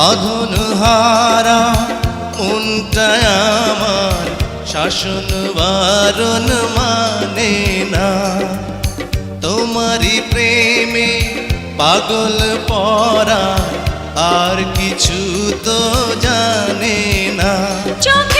বাঁধন হারা মনটা আমার শাসন বারণ মানে না। তোমারই প্রেমে পাগল পরা, আর কিছু তো জানে না। চোখের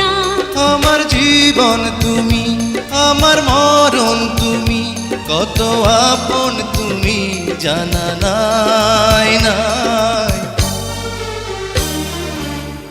না। জীবন তুমি আমার মরণ তুমি কত আপন তুমি জানা নাই নাই